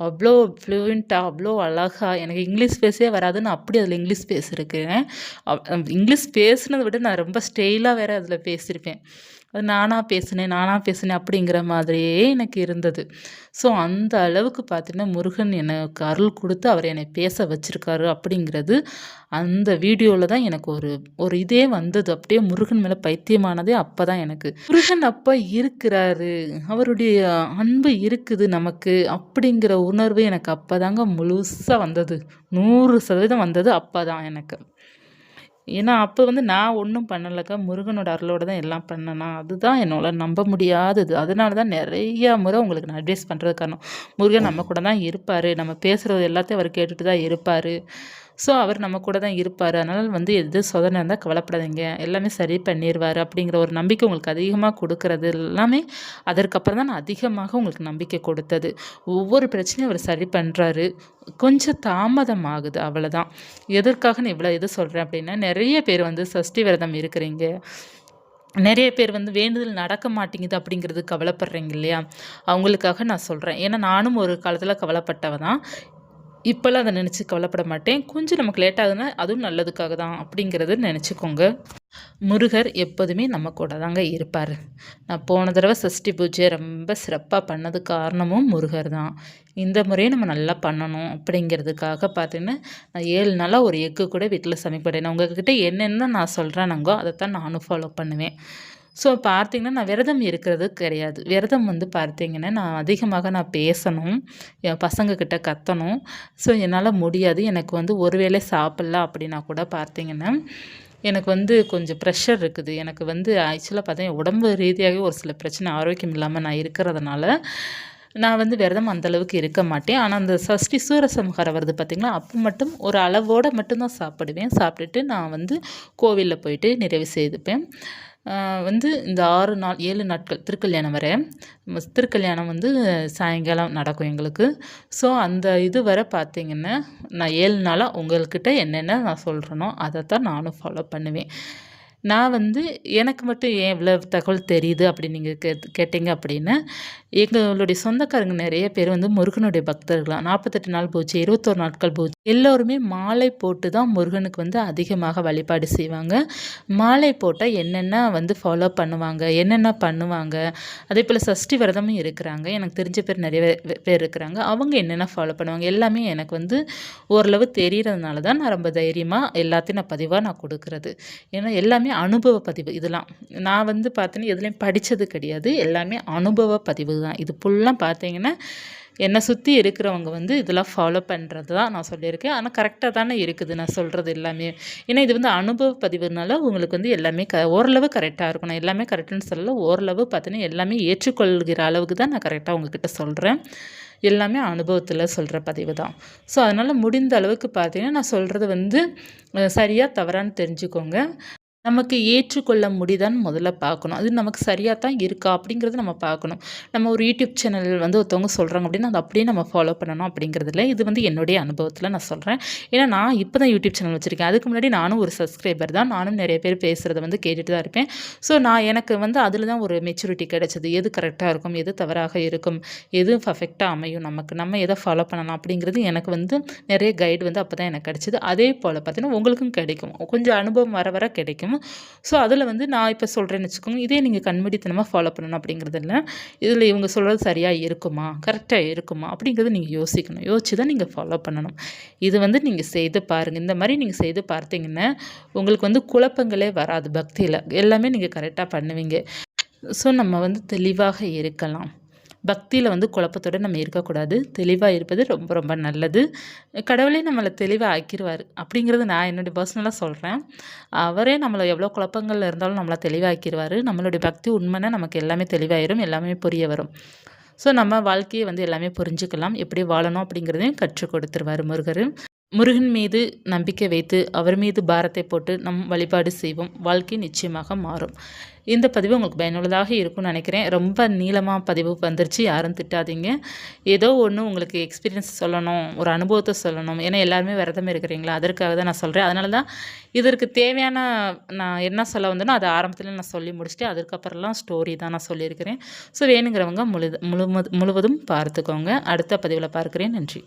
Speaker 1: அவ்வளோ ஃப்ளூயண்ட்டாக அவ்வளோ அழகாக எனக்கு இங்கிலீஷ் பேசவே வராது நான் அப்படி அதில் இங்கிலீஷ் பேசியிருக்கேன் இங்கிலீஷ் பேசுனதை விட நான் ரொம்ப ஸ்டைலாக வேறு அதில் பேசியிருப்பேன் அது நானாக பேசினேன் நானாக பேசினேன் அப்படிங்கிற மாதிரியே எனக்கு இருந்தது. ஸோ அந்த அளவுக்கு பார்த்தீங்கன்னா முருகன் எனக்கு அருள் கொடுத்து அவர் என்னை பேச வச்சுருக்காரு அப்படிங்கிறது அந்த வீடியோவில் தான் எனக்கு ஒரு ஒரு இதே வந்தது. அப்படியே முருகன் மேலே பைத்தியமானதே அப்போ தான் எனக்கு. முருகன் அப்பா இருக்கிறாரு. அவருடைய அன்பு இருக்குது நமக்கு அப்படிங்கிற உணர்வு எனக்கு அப்போ தாங்க முழுசாக வந்தது. நூறு சதவீதம் வந்தது அப்போ தான் எனக்கு. ஏன்னா அப்போ வந்து நான் ஒன்றும் பண்ணலைக்கா. முருகனோட அருளோட தான் எல்லாம் பண்ணேனா. அதுதான் என்னால் நம்ப முடியாதது. அதனால தான் நிறையா முறை உங்களுக்கு நான் அட்வைஸ் பண்ணுறது காரணம் முருகன் நம்ம கூட தான் இருப்பார். நம்ம பேசுகிறது எல்லாத்தையும் அவர் கேட்டுட்டு தான் இருப்பார். ஸோ அவர் நம்ம கூட தான் இருப்பார். அதனால் வந்து எது சோதனை இருந்தால் கவலைப்படாதீங்க. எல்லாமே சரி பண்ணிடுவார் அப்படிங்கிற ஒரு நம்பிக்கை உங்களுக்கு அதிகமாக கொடுக்கறது எல்லாமே அதற்கப்புறம் தான் நான் அதிகமாக உங்களுக்கு நம்பிக்கை கொடுத்தது. ஒவ்வொரு பிரச்சனையும் அவர் சரி பண்ணுறாரு கொஞ்சம் தாமதம் ஆகுது. அவ்வளோதான் எதற்காக நான் இவ்வளோ இது சொல்கிறேன் அப்படின்னா நிறைய பேர் வந்து சஷ்டி விரதம் இருக்கிறீங்க. நிறைய பேர் வந்து வேண்டுதல் நடக்க மாட்டேங்குது அப்படிங்கிறது கவலைப்படுறீங்க இல்லையா? அவங்களுக்காக நான் சொல்கிறேன் ஏன்னா நானும் ஒரு காலத்தில் கவலைப்பட்டவ தான். இப்போல்லாம் அதை நினச்சி கவலைப்பட மாட்டேன். கொஞ்சம் நமக்கு லேட் ஆகுதுன்னா அதுவும் நல்லதுக்காக தான் அப்படிங்கிறத நினச்சிக்கோங்க. முருகர் எப்போதுமே நம்ம கூட தாங்க இருப்பார். நான் போன தடவை சஷ்டி பூஜை ரொம்ப சிறப்பாக பண்ணது காரணமும் முருகர் தான். இந்த முறையும் நம்ம நல்லா பண்ணணும் அப்படிங்கிறதுக்காக பார்த்தீங்கன்னா நான் ஏழு நாளாக ஒரு எக்கு கூட வீட்டில் சமைப்படேன் உங்கள்கிட்ட என்னென்ன நான் சொல்கிறேனாங்கோ அதை தான் நானும் ஃபாலோ பண்ணுவேன். ஸோ பார்த்தீங்கன்னா நான் விரதம் இருக்கிறது கிடையாது. விரதம் வந்து பார்த்தீங்கன்னா நான் அதிகமாக நான் பேசணும். என் பசங்கக்கிட்ட கத்தணும். ஸோ என்னால் முடியாது. எனக்கு வந்து ஒருவேளை சாப்பிட்ல அப்படின்னா கூட பார்த்தீங்கன்னா எனக்கு வந்து கொஞ்சம் ப்ரெஷர் இருக்குது. எனக்கு வந்து ஆக்சுவலாக பார்த்தீங்கன்னா உடம்பு ரீதியாகவே ஒரு சில பிரச்சனை ஆரோக்கியம் இல்லாமல் நான் இருக்கிறதுனால நான் வந்து விரதம் அந்தளவுக்கு இருக்க மாட்டேன். ஆனால் அந்த சஷ்டி சூரசம்ஹாரம் வருது பார்த்திங்களா அப்போ மட்டும் ஒரு அளவோடு மட்டும்தான் சாப்பிடுவேன். சாப்பிட்டுட்டு நான் வந்து கோவிலில் போயிட்டு நிறைவு செய்துப்பேன். வந்து இந்த ஆறு நாள் ஏழு நாட்கள் திருக்கல்யாணம் வரை. திருக்கல்யாணம் வந்து சாயங்காலம் நடக்கும் எங்களுக்கு. ஸோ அந்த இது வரை பார்த்திங்கன்னா நான் ஏழு நாளாக உங்கள்கிட்ட என்னென்ன நான் சொல்கிறேனோ அதை தான் நானும் ஃபாலோ பண்ணுவேன். நான் வந்து எனக்கு மட்டும் ஏன் இவ்வளோ தகவல் தெரியுது அப்படின்னு நீங்கள் கே கேட்டிங்க அப்படின்னா எங்களுடைய சொந்தக்காரங்க நிறைய பேர் வந்து முருகனுடைய பக்தர்களாம். நாற்பத்தெட்டு நாள் பூஜை இருபத்தோரு நாட்கள் பூஜை எல்லோருமே மாலை போட்டு தான் முருகனுக்கு வந்து அதிகமாக வழிபாடு செய்வாங்க. மாலை போட்டால் என்னென்ன வந்து ஃபாலோ பண்ணுவாங்க என்னென்ன பண்ணுவாங்க அதே போல் சஷ்டி விரதமும் இருக்கிறாங்க. எனக்கு தெரிஞ்ச பேர் நிறைய பேர் இருக்கிறாங்க. அவங்க என்னென்ன ஃபாலோ பண்ணுவாங்க எல்லாமே எனக்கு வந்து ஓரளவு தெரிகிறதுனால தான் நான் ரொம்ப தைரியமாக எல்லாத்தையும் நான் பதிவாக நான் கொடுக்குறது. ஏன்னா எல்லாமே அனுபவ பதிவு இதெல்லாம். நான் வந்து பார்த்தீங்கன்னா எதுலேயும் படித்தது கிடையாது. எல்லாமே அனுபவ பதிவு இதுதான் இது ஃபுல்லாக பார்த்தீங்கன்னா என்னை சுற்றி இருக்கிறவங்க வந்து இதெல்லாம் ஃபாலோ பண்ணுறது தான் நான் சொல்லியிருக்கேன். ஆனால் கரெக்டாக தானே இருக்குது நான் சொல்கிறது எல்லாமே. ஏன்னா இது வந்து அனுபவ பதிவுனால உங்களுக்கு வந்து எல்லாமே க ஓரளவு கரெக்டாக இருக்கும். நான் எல்லாமே கரெக்டுன்னு சொல்லல ஓரளவு பார்த்தீங்கன்னா எல்லாமே ஏற்றுக்கொள்கிற அளவுக்கு தான் நான் கரெக்டாக உங்ககிட்ட சொல்கிறேன் எல்லாமே அனுபவத்தில் சொல்கிற பதிவு தான். ஸோ அதனால் முடிந்த அளவுக்கு பார்த்தீங்கன்னா நான் சொல்கிறது வந்து சரியாக தவறான்னு தெரிஞ்சுக்கோங்க. நமக்கு ஏற்றுக்கொள்ள முடியுதான்னு முதல்ல பார்க்கணும். அது நமக்கு சரியாக தான் இருக்கா அப்படிங்கிறத நம்ம பார்க்கணும். நம்ம ஒரு யூடியூப் சேனல் வந்து ஒருத்தவங்க சொல்கிறாங்க அப்படின்னா அதை அப்படியே நம்ம ஃபாலோ பண்ணணும் அப்படிங்கிறதுல இது வந்து என்னுடைய அனுபவத்தில் நான் சொல்கிறேன் ஏன்னா நான் இப்போ தான் யூடியூப் சேனல் வச்சுருக்கேன். அதுக்கு முன்னாடி நானும் ஒரு சப்ஸ்கிரைபர் தான். நானும் நிறைய பேர் பேசுகிறத வந்து கேட்டுட்டு தான் இருப்பேன். ஸோ நான் எனக்கு வந்து அதில் தான் ஒரு மெச்சூரிட்டி கிடைச்சது. எது கரெக்டாக இருக்கும்? எது தவறாக இருக்கும்? எது பர்ஃபெக்டாக அமையும் நமக்கு? நம்ம எதை ஃபாலோ பண்ணலாம் அப்படிங்கிறது எனக்கு வந்து நிறைய கைடு வந்து அப்போ தான் எனக்கு கிடைச்சிது. அதே போல் பார்த்தீங்கன்னா உங்களுக்கும் கிடைக்கும். கொஞ்சம் அனுபவம் வர வர கிடைக்கும். தெரியும் ஸோ அதில் வந்து நான் இப்போ சொல்கிறேன்னு வச்சுக்கோங்க. இதே நீங்கள் கண்மூடித்தனமாக ஃபாலோ பண்ணணும் அப்படிங்கிறதில்ல இதில் இவங்க சொல்கிறது சரியாக இருக்குமா? கரெக்டாக இருக்குமா? அப்படிங்கிறத நீங்கள் யோசிக்கணும். யோசிச்சு தான் நீங்கள் ஃபாலோ பண்ணணும். இது வந்து நீங்கள் செய்து பாருங்கள் இந்த மாதிரி நீங்கள் செய்து பார்த்தீங்கன்னா உங்களுக்கு வந்து குழப்பங்களே வராது. பக்தியில். எல்லாமே நீங்கள் கரெக்டாக பண்ணுவீங்க. ஸோ நம்ம வந்து தெளிவாக இருக்கலாம். பக்தியில் வந்து குழப்பத்தோடு நம்ம இருக்கக்கூடாது. தெளிவாக இருப்பது ரொம்ப ரொம்ப நல்லது. கடவுளே நம்மளை தெளிவாக ஆக்கிடுவார் அப்படிங்கிறது நான் என்னுடைய பர்சனலாக சொல்கிறேன் அவரே நம்மளை எவ்வளோ குழப்பங்கள் இருந்தாலும் நம்மளை தெளிவாக்கிடுவார் நம்மளுடைய பக்தி உண்மைன்னா நமக்கு எல்லாமே தெளிவாயிரும் எல்லாமே புரிய வரும். ஸோ நம்ம வாழ்க்கையை வந்து எல்லாமே புரிஞ்சுக்கலாம். எப்படி வாழணும் அப்படிங்கிறதையும் கற்றுக் கொடுத்துருவார் முருகர். முருகன் மீது நம்பிக்கை வைத்து அவர் மீது பாரத்தை போட்டு நம் வழிபாடு செய்வோம். வாழ்க்கை நிச்சயமாக மாறும். இந்த பதிவு உங்களுக்கு பயனுள்ளதாக இருக்கும்னு நினைக்கிறேன். ரொம்ப நீளமாக பதிவு வந்துருச்சு. யாரும் திட்டாதீங்க. ஏதோ ஒன்று உங்களுக்கு எக்ஸ்பீரியன்ஸ் சொல்லணும் ஒரு அனுபவத்தை சொல்லணும். ஏன்னா எல்லாருமே விரதம் இருக்கிறீங்களா? அதற்காக தான் நான் சொல்கிறேன் அதனால தான் இதற்கு தேவையான நான் என்ன சொல்ல வந்தேனோ அதை ஆரம்பத்தில் நான் சொல்லி முடிச்சுட்டு அதுக்கப்புறம்லாம் ஸ்டோரி தான் நான் சொல்லியிருக்கிறேன். ஸோ வேணுங்கிறவங்க முழு முழுவதும் முழுவதும் பார்த்துக்கோங்க. அடுத்த பதிவில் பார்க்குறேன். நன்றி.